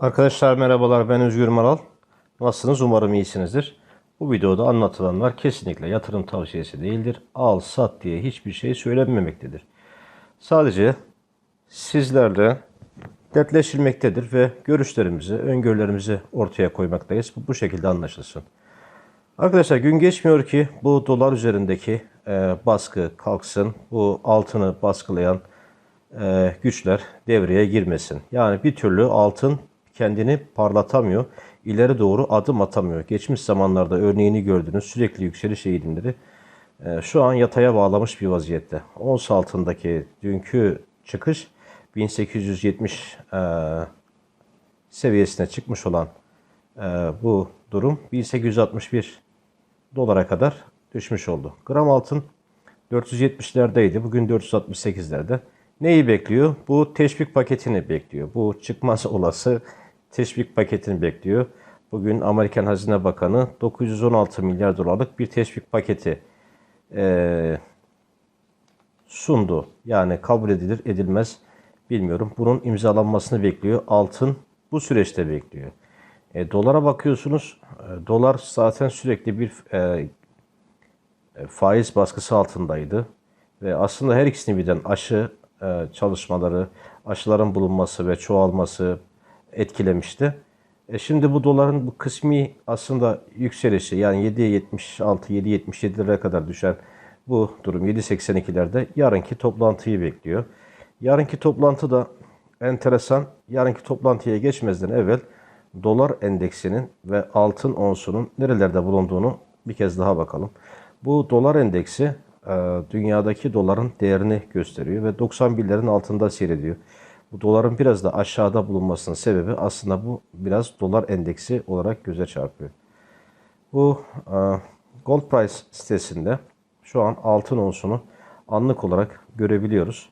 Arkadaşlar merhabalar ben Özgür Maral. Nasılsınız? Umarım iyisinizdir. Bu videoda anlatılanlar kesinlikle yatırım tavsiyesi değildir. Al sat diye hiçbir şey söylenmemektedir. Sadece sizlerle dertleşilmektedir ve görüşlerimizi, öngörülerimizi ortaya koymaktayız. Bu, bu şekilde anlaşılsın. Arkadaşlar gün geçmiyor ki bu dolar üzerindeki e, baskı kalksın. Bu altını baskılayan e, güçler devreye girmesin. Yani bir türlü altın kendini parlatamıyor. ileri doğru adım atamıyor. Geçmiş zamanlarda örneğini gördüğünüz sürekli yükseliş eğilimleri e, şu an yataya bağlamış bir vaziyette. Ons altındaki dünkü çıkış 1870 e, seviyesine çıkmış olan e, bu durum 1861 dolara kadar düşmüş oldu. Gram altın 470'lerdeydi. Bugün 468'lerde. Neyi bekliyor? Bu teşvik paketini bekliyor. Bu çıkmaz olası teşvik paketini bekliyor. Bugün Amerikan Hazine Bakanı 916 milyar dolarlık bir teşvik paketi eee, sundu. Yani kabul edilir edilmez bilmiyorum. Bunun imzalanmasını bekliyor. Altın bu süreçte bekliyor. E, dolara bakıyorsunuz. E, dolar zaten sürekli bir e, e, faiz baskısı altındaydı. Ve aslında her ikisini birden aşı e, çalışmaları, aşıların bulunması ve çoğalması etkilemişti. E şimdi bu doların bu kısmi aslında yükselişi yani 7.76, 7.77 liraya kadar düşen bu durum 7.82'lerde yarınki toplantıyı bekliyor. Yarınki toplantı da enteresan. Yarınki toplantıya geçmezden evvel dolar endeksinin ve altın onsunun nerelerde bulunduğunu bir kez daha bakalım. Bu dolar endeksi e, dünyadaki doların değerini gösteriyor ve 91'lerin altında seyrediyor. Bu doların biraz da aşağıda bulunmasının sebebi aslında bu biraz dolar endeksi olarak göze çarpıyor. Bu e, Gold Price sitesinde şu an altın onsunu anlık olarak görebiliyoruz.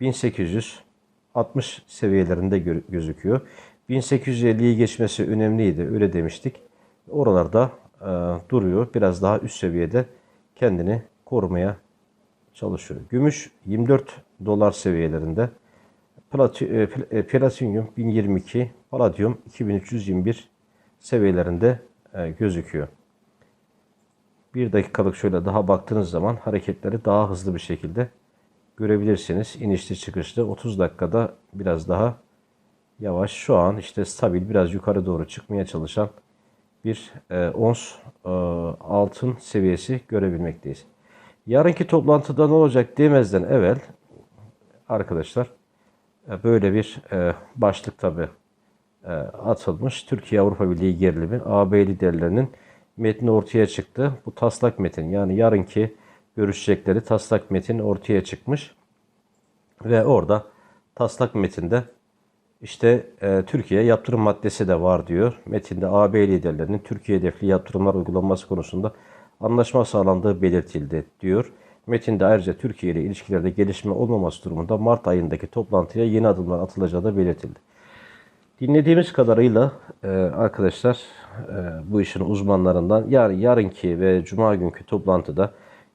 1860 seviyelerinde gö- gözüküyor. 1850'yi geçmesi önemliydi öyle demiştik. Oralarda e, duruyor. Biraz daha üst seviyede kendini korumaya çalışıyor. Gümüş 24 dolar seviyelerinde. Plati, e, pl- e, Platinyum 1022, Palladium 2321 seviyelerinde e, gözüküyor. Bir dakikalık şöyle daha baktığınız zaman hareketleri daha hızlı bir şekilde görebilirsiniz. İnişli çıkışlı 30 dakikada biraz daha yavaş. Şu an işte stabil biraz yukarı doğru çıkmaya çalışan bir e, ons e, altın seviyesi görebilmekteyiz. Yarınki toplantıda ne olacak demezden evvel arkadaşlar böyle bir e, başlık tabi e, atılmış. Türkiye Avrupa Birliği gerilimi AB liderlerinin metni ortaya çıktı. Bu taslak metin yani yarınki görüşecekleri taslak metin ortaya çıkmış. Ve orada taslak metinde işte e, Türkiye yaptırım maddesi de var diyor. Metinde AB liderlerinin Türkiye hedefli yaptırımlar uygulanması konusunda anlaşma sağlandığı belirtildi diyor. Metinde ayrıca Türkiye ile ilişkilerde gelişme olmaması durumunda Mart ayındaki toplantıya yeni adımlar atılacağı da belirtildi. Dinlediğimiz kadarıyla e, arkadaşlar e, bu işin uzmanlarından yani yarınki ve cuma günkü toplantıda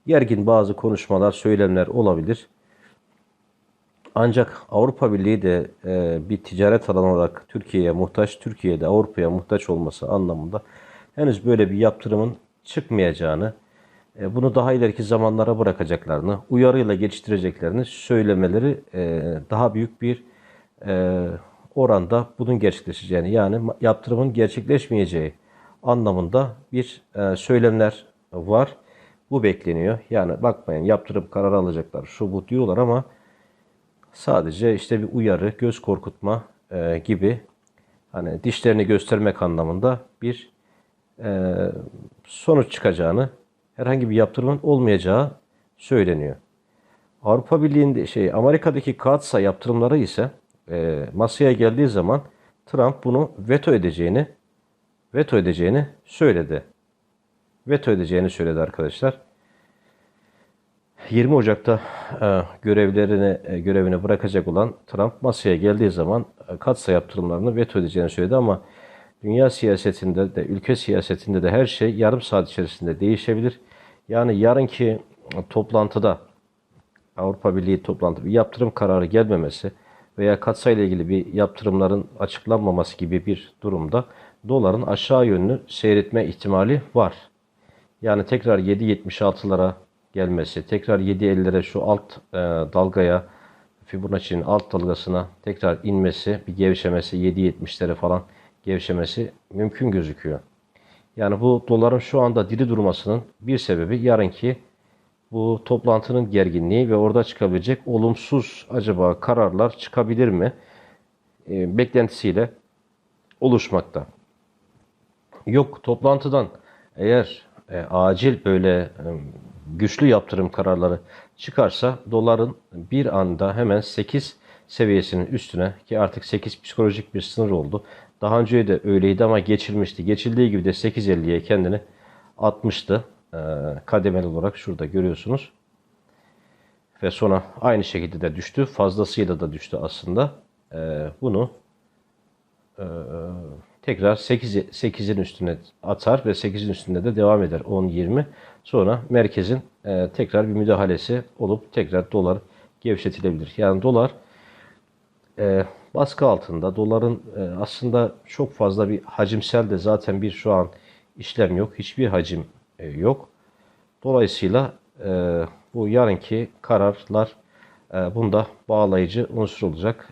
gergin bazı konuşmalar, söylemler olabilir. Ancak Avrupa Birliği de e, bir ticaret alanı olarak Türkiye'ye muhtaç, Türkiye'de Avrupa'ya muhtaç olması anlamında henüz böyle bir yaptırımın çıkmayacağını, bunu daha ileriki zamanlara bırakacaklarını, uyarıyla geçiştireceklerini söylemeleri e, daha büyük bir e, oranda bunun gerçekleşeceğini yani yaptırımın gerçekleşmeyeceği anlamında bir e, söylemler var. Bu bekleniyor. Yani bakmayın yaptırım kararı alacaklar şu bu diyorlar ama sadece işte bir uyarı, göz korkutma e, gibi hani dişlerini göstermek anlamında bir e, sonuç çıkacağını, herhangi bir yaptırımın olmayacağı söyleniyor. Avrupa Birliği'nde şey Amerika'daki Katsa yaptırımları ise e, masaya geldiği zaman Trump bunu veto edeceğini veto edeceğini söyledi. Veto edeceğini söyledi arkadaşlar. 20 Ocak'ta e, görevlerini e, görevini bırakacak olan Trump masaya geldiği zaman e, katsa yaptırımlarını veto edeceğini söyledi ama dünya siyasetinde de ülke siyasetinde de her şey yarım saat içerisinde değişebilir. Yani yarınki toplantıda Avrupa Birliği toplantı bir yaptırım kararı gelmemesi veya katsayıyla ilgili bir yaptırımların açıklanmaması gibi bir durumda doların aşağı yönlü seyretme ihtimali var. Yani tekrar 7.76'lara gelmesi, tekrar 7.50'lere şu alt e, dalgaya Fibonacci'nin alt dalgasına tekrar inmesi, bir gevşemesi, 7.70'lere falan gevşemesi mümkün gözüküyor. Yani bu doların şu anda diri durmasının bir sebebi yarınki bu toplantının gerginliği ve orada çıkabilecek olumsuz acaba kararlar çıkabilir mi e, beklentisiyle oluşmakta. Yok toplantıdan eğer e, acil böyle e, güçlü yaptırım kararları çıkarsa doların bir anda hemen 8 seviyesinin üstüne ki artık 8 psikolojik bir sınır oldu. Daha önce de öyleydi ama geçilmişti. Geçildiği gibi de 8.50'ye kendini atmıştı. E, kademeli olarak şurada görüyorsunuz. Ve sonra aynı şekilde de düştü. Fazlasıyla da düştü aslında. E, bunu e, tekrar 8, 8'in üstüne atar ve 8'in üstünde de devam eder 10-20. Sonra merkezin e, tekrar bir müdahalesi olup tekrar dolar gevşetilebilir. Yani dolar e, baskı altında. Doların e, aslında çok fazla bir hacimsel de zaten bir şu an işlem yok. Hiçbir hacim e, yok. Dolayısıyla e, bu yarınki kararlar bunda bağlayıcı unsur olacak.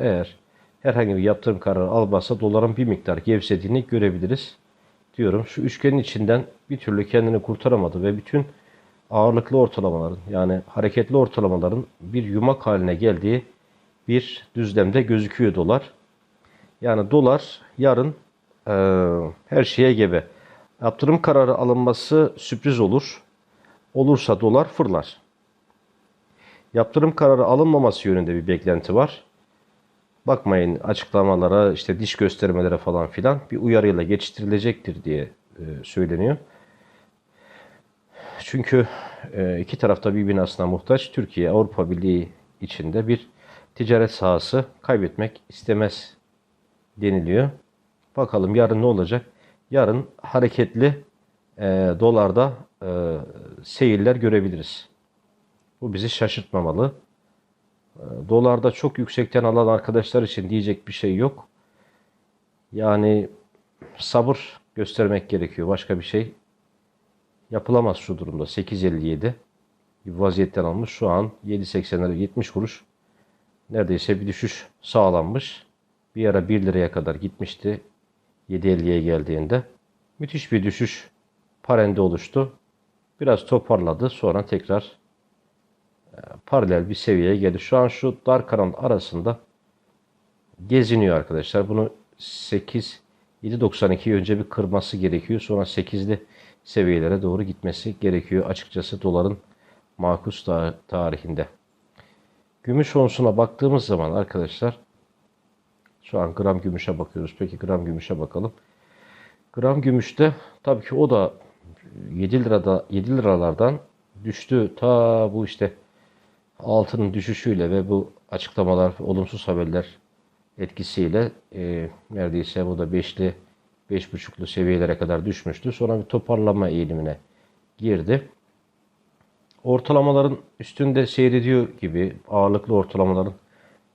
Eğer herhangi bir yaptırım kararı almazsa doların bir miktar gevşediğini görebiliriz diyorum. Şu üçgenin içinden bir türlü kendini kurtaramadı ve bütün ağırlıklı ortalamaların yani hareketli ortalamaların bir yumak haline geldiği bir düzlemde gözüküyor dolar. Yani dolar yarın e, her şeye gebe. Yaptırım kararı alınması sürpriz olur. Olursa dolar fırlar. Yaptırım kararı alınmaması yönünde bir beklenti var. Bakmayın açıklamalara, işte diş göstermelere falan filan bir uyarıyla geçiştirilecektir diye e, söyleniyor. Çünkü e, iki tarafta birbirine aslında muhtaç. Türkiye Avrupa Birliği içinde bir ticaret sahası kaybetmek istemez deniliyor. Bakalım yarın ne olacak? Yarın hareketli e, dolarda e, seyirler görebiliriz. Bu bizi şaşırtmamalı. E, dolarda çok yüksekten alan arkadaşlar için diyecek bir şey yok. Yani sabır göstermek gerekiyor. Başka bir şey yapılamaz şu durumda. 8.57 bir vaziyetten almış. Şu an 7.80'lere 70 kuruş neredeyse bir düşüş sağlanmış. Bir ara 1 liraya kadar gitmişti. 7.50'ye geldiğinde. Müthiş bir düşüş parende oluştu. Biraz toparladı. Sonra tekrar e, paralel bir seviyeye geldi. Şu an şu dar kanal arasında geziniyor arkadaşlar. Bunu 8 7.92 önce bir kırması gerekiyor. Sonra 8'li seviyelere doğru gitmesi gerekiyor açıkçası doların makus tarihinde. Gümüş onsuna baktığımız zaman arkadaşlar şu an gram gümüşe bakıyoruz. Peki gram gümüşe bakalım. Gram gümüşte tabii ki o da 7 lirada 7 liralardan düştü. Ta bu işte altının düşüşüyle ve bu açıklamalar, olumsuz haberler etkisiyle e, neredeyse bu da 5'li 5.5'lu seviyelere kadar düşmüştü. Sonra bir toparlama eğilimine girdi. Ortalamaların üstünde seyrediyor gibi ağırlıklı ortalamaların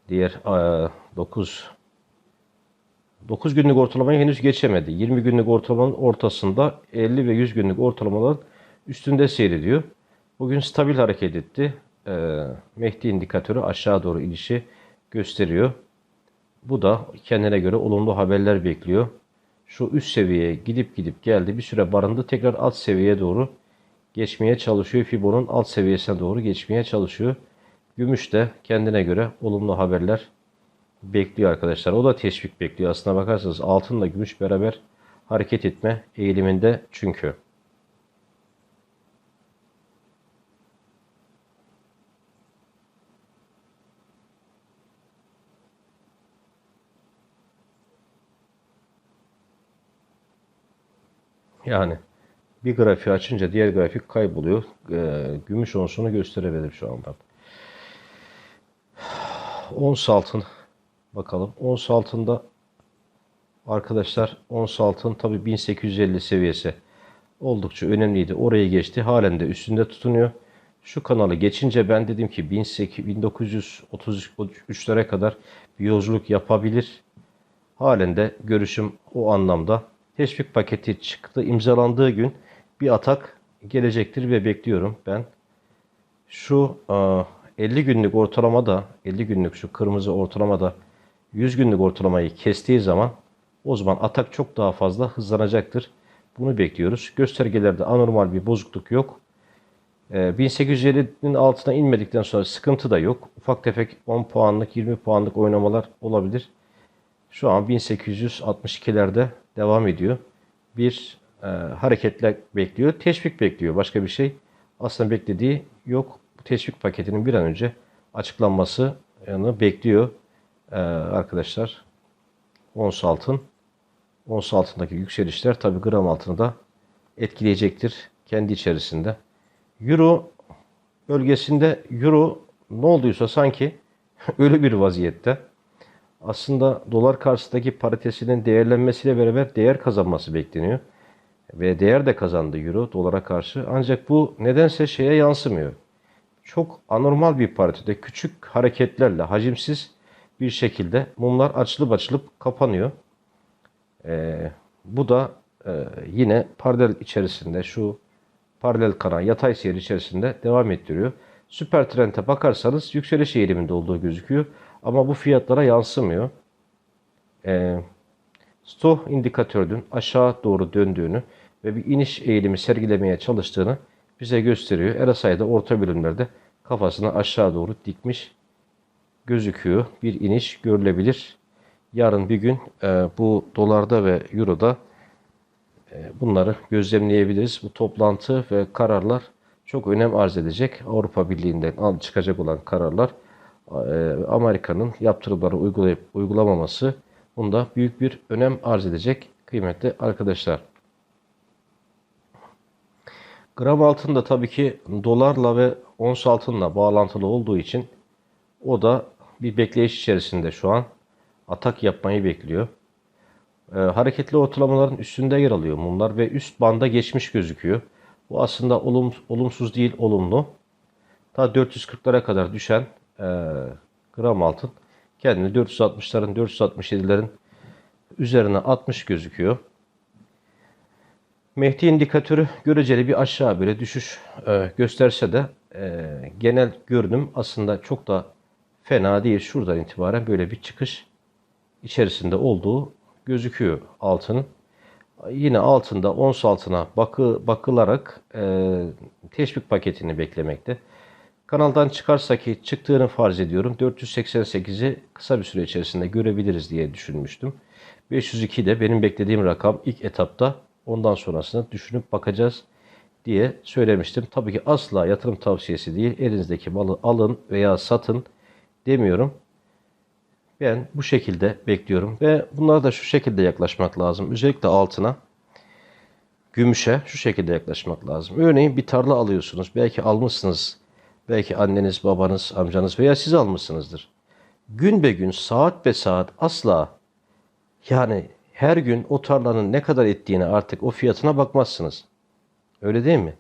diğer 9 9 günlük ortalamayı henüz geçemedi. 20 günlük ortalamanın ortasında 50 ve 100 günlük ortalamaların üstünde seyrediyor. Bugün stabil hareket etti. E, Mehdi indikatörü aşağı doğru inişi gösteriyor. Bu da kendine göre olumlu haberler bekliyor. Şu üst seviyeye gidip gidip geldi. Bir süre barındı. Tekrar alt seviyeye doğru geçmeye çalışıyor. Fibo'nun alt seviyesine doğru geçmeye çalışıyor. Gümüş de kendine göre olumlu haberler bekliyor arkadaşlar. O da teşvik bekliyor. Aslına bakarsanız altınla gümüş beraber hareket etme eğiliminde çünkü. Yani bir grafiği açınca diğer grafik kayboluyor. E, gümüş onsunu gösterebilir şu anda. Ons altın bakalım. Ons altında arkadaşlar ons altın tabi 1850 seviyesi oldukça önemliydi. Oraya geçti. Halen de üstünde tutunuyor. Şu kanalı geçince ben dedim ki 1800 1933'lere kadar bir yolculuk yapabilir. Halen de görüşüm o anlamda. Teşvik paketi çıktı, imzalandığı gün bir atak gelecektir ve bekliyorum ben. Şu e, 50 günlük ortalamada, 50 günlük şu kırmızı ortalamada 100 günlük ortalamayı kestiği zaman o zaman atak çok daha fazla hızlanacaktır. Bunu bekliyoruz. Göstergelerde anormal bir bozukluk yok. E, 1850'nin altına inmedikten sonra sıkıntı da yok. Ufak tefek 10 puanlık, 20 puanlık oynamalar olabilir. Şu an 1862'lerde devam ediyor. Bir e, hareketle bekliyor. Teşvik bekliyor. Başka bir şey aslında beklediği yok. Bu teşvik paketinin bir an önce açıklanmasını bekliyor e, arkadaşlar. Ons altın. Ons altındaki yükselişler tabi gram altını da etkileyecektir kendi içerisinde. Euro bölgesinde Euro ne olduysa sanki öyle bir vaziyette aslında dolar karşısındaki paritesinin değerlenmesiyle beraber değer kazanması bekleniyor. Ve değer de kazandı euro dolara karşı. Ancak bu nedense şeye yansımıyor. Çok anormal bir paritede küçük hareketlerle hacimsiz bir şekilde mumlar açılıp açılıp kapanıyor. Ee, bu da e, yine paralel içerisinde şu paralel kanal yatay seyir içerisinde devam ettiriyor. Süper trend'e bakarsanız yükseliş eğiliminde olduğu gözüküyor. Ama bu fiyatlara yansımıyor. E, Sto indikatörünün aşağı doğru döndüğünü ve bir iniş eğilimi sergilemeye çalıştığını bize gösteriyor. RSI'de orta bölümlerde kafasını aşağı doğru dikmiş gözüküyor. Bir iniş görülebilir. Yarın bir gün e, bu dolarda ve euroda e, bunları gözlemleyebiliriz. Bu toplantı ve kararlar çok önem arz edecek. Avrupa Birliği'nden çıkacak olan kararlar e, Amerika'nın yaptırımları uygulayıp uygulamaması bunda büyük bir önem arz edecek kıymetli arkadaşlar. Gram altın da tabii ki dolarla ve ons altınla bağlantılı olduğu için o da bir bekleyiş içerisinde şu an atak yapmayı bekliyor. Ee, hareketli ortalamaların üstünde yer alıyor mumlar ve üst banda geçmiş gözüküyor. Bu aslında olum, olumsuz değil olumlu. Ta 440'lara kadar düşen e, gram altın kendini 460'ların 467'lerin üzerine 60 gözüküyor. Mehdi indikatörü göreceli bir aşağı böyle düşüş e, gösterse de e, genel görünüm aslında çok da fena değil. Şuradan itibaren böyle bir çıkış içerisinde olduğu gözüküyor altının. Yine altında ons altına bakı, bakılarak e, teşvik paketini beklemekte. Kanaldan çıkarsa ki çıktığını farz ediyorum. 488'i kısa bir süre içerisinde görebiliriz diye düşünmüştüm. 502 de benim beklediğim rakam ilk etapta. Ondan sonrasını düşünüp bakacağız diye söylemiştim. Tabii ki asla yatırım tavsiyesi değil. Elinizdeki malı alın veya satın demiyorum. Ben bu şekilde bekliyorum ve bunlara da şu şekilde yaklaşmak lazım. Özellikle altına, gümüşe şu şekilde yaklaşmak lazım. Örneğin bir tarla alıyorsunuz. Belki almışsınız Belki anneniz, babanız, amcanız veya siz almışsınızdır. Gün be gün, saat be saat asla yani her gün o tarlanın ne kadar ettiğine artık o fiyatına bakmazsınız. Öyle değil mi?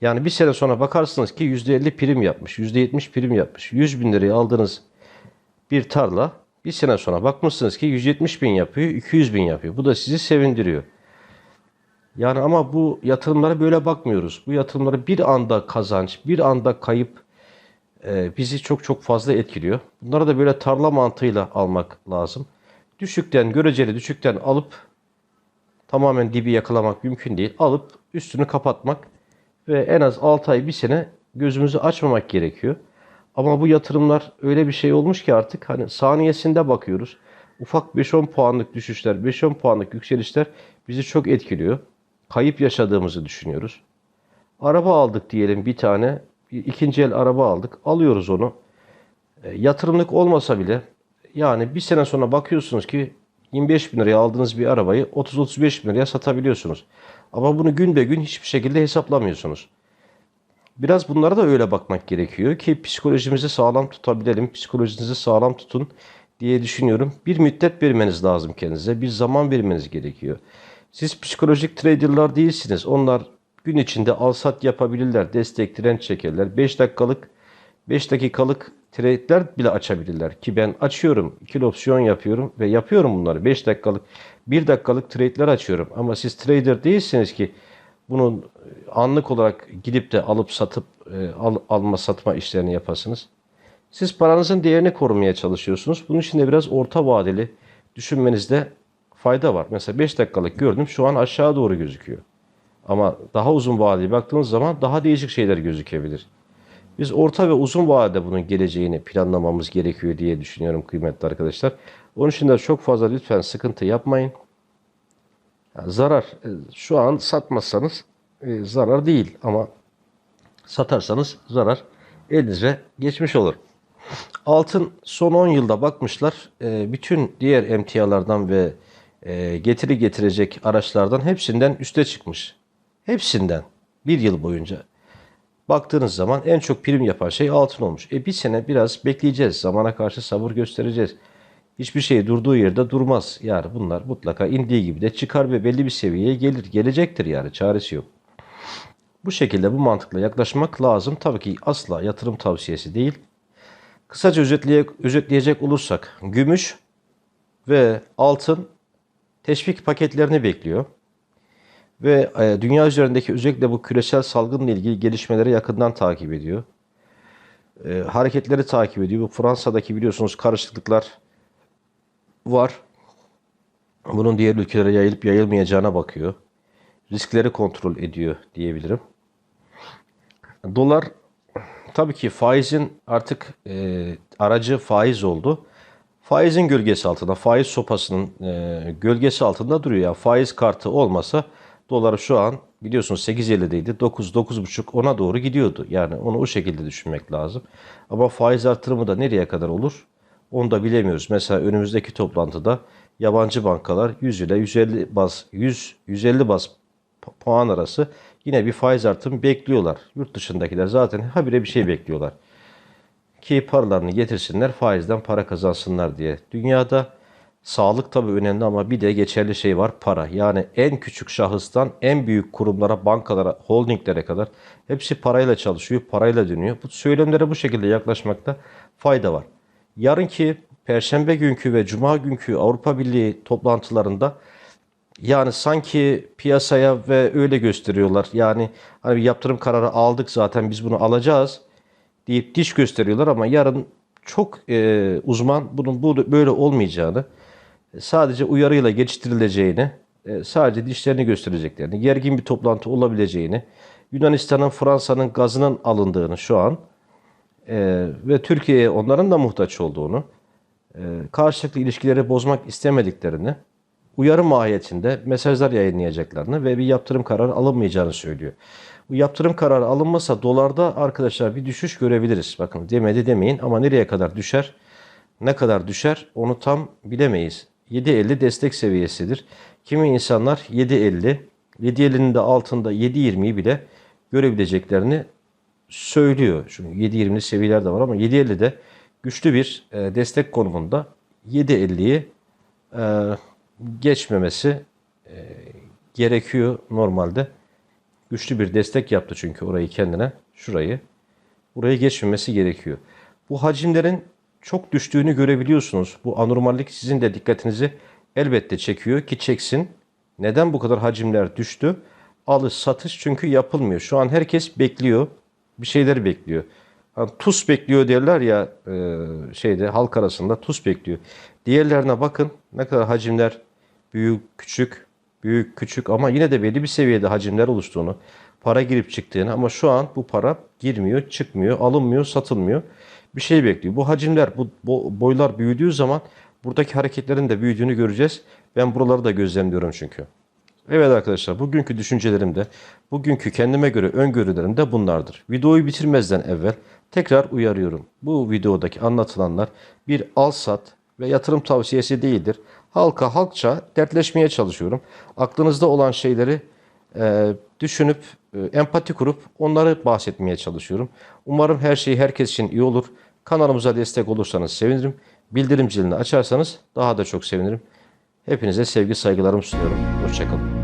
Yani bir sene sonra bakarsınız ki %50 prim yapmış, %70 prim yapmış. 100 bin liraya aldığınız bir tarla bir sene sonra bakmışsınız ki 170 bin yapıyor, 200 bin yapıyor. Bu da sizi sevindiriyor. Yani ama bu yatırımlara böyle bakmıyoruz. Bu yatırımları bir anda kazanç, bir anda kayıp e, bizi çok çok fazla etkiliyor. Bunları da böyle tarla mantığıyla almak lazım. Düşükten, göreceli düşükten alıp tamamen dibi yakalamak mümkün değil. Alıp üstünü kapatmak ve en az 6 ay, bir sene gözümüzü açmamak gerekiyor. Ama bu yatırımlar öyle bir şey olmuş ki artık hani saniyesinde bakıyoruz. Ufak 5-10 puanlık düşüşler, 5-10 puanlık yükselişler bizi çok etkiliyor kayıp yaşadığımızı düşünüyoruz. Araba aldık diyelim bir tane. İkinci el araba aldık. Alıyoruz onu. E, yatırımlık olmasa bile yani bir sene sonra bakıyorsunuz ki 25 bin liraya aldığınız bir arabayı 30-35 bin liraya satabiliyorsunuz. Ama bunu gün be gün hiçbir şekilde hesaplamıyorsunuz. Biraz bunlara da öyle bakmak gerekiyor ki psikolojimizi sağlam tutabilelim. Psikolojinizi sağlam tutun diye düşünüyorum. Bir müddet vermeniz lazım kendinize. Bir zaman vermeniz gerekiyor. Siz psikolojik traderlar değilsiniz. Onlar gün içinde alsat yapabilirler. Destek direnç çekerler. 5 dakikalık 5 dakikalık trade'ler bile açabilirler. Ki ben açıyorum. ikili opsiyon yapıyorum ve yapıyorum bunları. 5 dakikalık 1 dakikalık trade'ler açıyorum. Ama siz trader değilsiniz ki bunun anlık olarak gidip de alıp satıp e, al, alma satma işlerini yapasınız. Siz paranızın değerini korumaya çalışıyorsunuz. Bunun için de biraz orta vadeli düşünmenizde fayda var. Mesela 5 dakikalık gördüm şu an aşağı doğru gözüküyor. Ama daha uzun vadeli baktığınız zaman daha değişik şeyler gözükebilir. Biz orta ve uzun vadede bunun geleceğini planlamamız gerekiyor diye düşünüyorum kıymetli arkadaşlar. Onun için de çok fazla lütfen sıkıntı yapmayın. Yani zarar e, şu an satmazsanız e, zarar değil ama satarsanız zarar elinize geçmiş olur. Altın son 10 yılda bakmışlar e, bütün diğer emtialardan ve e, getiri getirecek araçlardan hepsinden üste çıkmış. Hepsinden bir yıl boyunca. Baktığınız zaman en çok prim yapan şey altın olmuş. E bir sene biraz bekleyeceğiz. Zamana karşı sabır göstereceğiz. Hiçbir şey durduğu yerde durmaz. Yani bunlar mutlaka indiği gibi de çıkar ve belli bir seviyeye gelir. Gelecektir yani çaresi yok. Bu şekilde bu mantıkla yaklaşmak lazım. Tabii ki asla yatırım tavsiyesi değil. Kısaca özetleye, özetleyecek olursak gümüş ve altın teşvik paketlerini bekliyor. Ve e, dünya üzerindeki özellikle bu küresel salgınla ilgili gelişmeleri yakından takip ediyor. E, hareketleri takip ediyor. Bu Fransa'daki biliyorsunuz karışıklıklar var. Bunun diğer ülkelere yayılıp yayılmayacağına bakıyor. Riskleri kontrol ediyor diyebilirim. Dolar tabii ki faizin artık e, aracı faiz oldu. Faizin gölgesi altında, faiz sopasının e, gölgesi altında duruyor. Yani faiz kartı olmasa dolar şu an biliyorsunuz 8.50'deydi. 9, 9.5 ona doğru gidiyordu. Yani onu o şekilde düşünmek lazım. Ama faiz artırımı da nereye kadar olur? Onu da bilemiyoruz. Mesela önümüzdeki toplantıda yabancı bankalar 100 ile 150 baz 100 150 baz puan arası yine bir faiz artımı bekliyorlar. Yurt dışındakiler zaten habire bir şey bekliyorlar. Ki paralarını getirsinler faizden para kazansınlar diye. Dünyada sağlık tabii önemli ama bir de geçerli şey var para. Yani en küçük şahıstan en büyük kurumlara, bankalara, holdinglere kadar hepsi parayla çalışıyor, parayla dönüyor. Bu söylemlere bu şekilde yaklaşmakta fayda var. Yarınki Perşembe günkü ve Cuma günkü Avrupa Birliği toplantılarında yani sanki piyasaya ve öyle gösteriyorlar. Yani hani yaptırım kararı aldık zaten biz bunu alacağız deyip diş gösteriyorlar ama yarın çok e, uzman bunun bu böyle olmayacağını, sadece uyarıyla geçiştirileceğini, e, sadece dişlerini göstereceklerini, gergin bir toplantı olabileceğini, Yunanistan'ın, Fransa'nın gazının alındığını şu an e, ve Türkiye'ye onların da muhtaç olduğunu, e, karşılıklı ilişkileri bozmak istemediklerini, uyarı mahiyetinde mesajlar yayınlayacaklarını ve bir yaptırım kararı alınmayacağını söylüyor. Bu yaptırım kararı alınmasa dolarda arkadaşlar bir düşüş görebiliriz. Bakın demedi demeyin ama nereye kadar düşer? Ne kadar düşer onu tam bilemeyiz. 7.50 destek seviyesidir. Kimi insanlar 7.50, 7.50'nin de altında 7.20'yi bile görebileceklerini söylüyor. Çünkü 7.20'li seviyeler de var ama 7.50'de güçlü bir e, destek konumunda 7.50'yi e, geçmemesi e, gerekiyor normalde. Güçlü bir destek yaptı çünkü orayı kendine, şurayı. Burayı geçmemesi gerekiyor. Bu hacimlerin çok düştüğünü görebiliyorsunuz. Bu anormallik sizin de dikkatinizi elbette çekiyor ki çeksin. Neden bu kadar hacimler düştü? Alış satış çünkü yapılmıyor. Şu an herkes bekliyor. Bir şeyler bekliyor. Hani TUS bekliyor derler ya e, şeyde halk arasında TUS bekliyor. Diğerlerine bakın ne kadar hacimler büyük küçük büyük küçük ama yine de belli bir seviyede hacimler oluştuğunu, para girip çıktığını ama şu an bu para girmiyor, çıkmıyor, alınmıyor, satılmıyor. Bir şey bekliyor. Bu hacimler, bu boylar büyüdüğü zaman buradaki hareketlerin de büyüdüğünü göreceğiz. Ben buraları da gözlemliyorum çünkü. Evet arkadaşlar bugünkü düşüncelerim de, bugünkü kendime göre öngörülerim de bunlardır. Videoyu bitirmezden evvel tekrar uyarıyorum. Bu videodaki anlatılanlar bir al sat ve yatırım tavsiyesi değildir halka halkça dertleşmeye çalışıyorum. Aklınızda olan şeyleri e, düşünüp e, empati kurup onları bahsetmeye çalışıyorum. Umarım her şey herkes için iyi olur. Kanalımıza destek olursanız sevinirim. Bildirim zilini açarsanız daha da çok sevinirim. Hepinize sevgi saygılarımı sunuyorum. Hoşçakalın.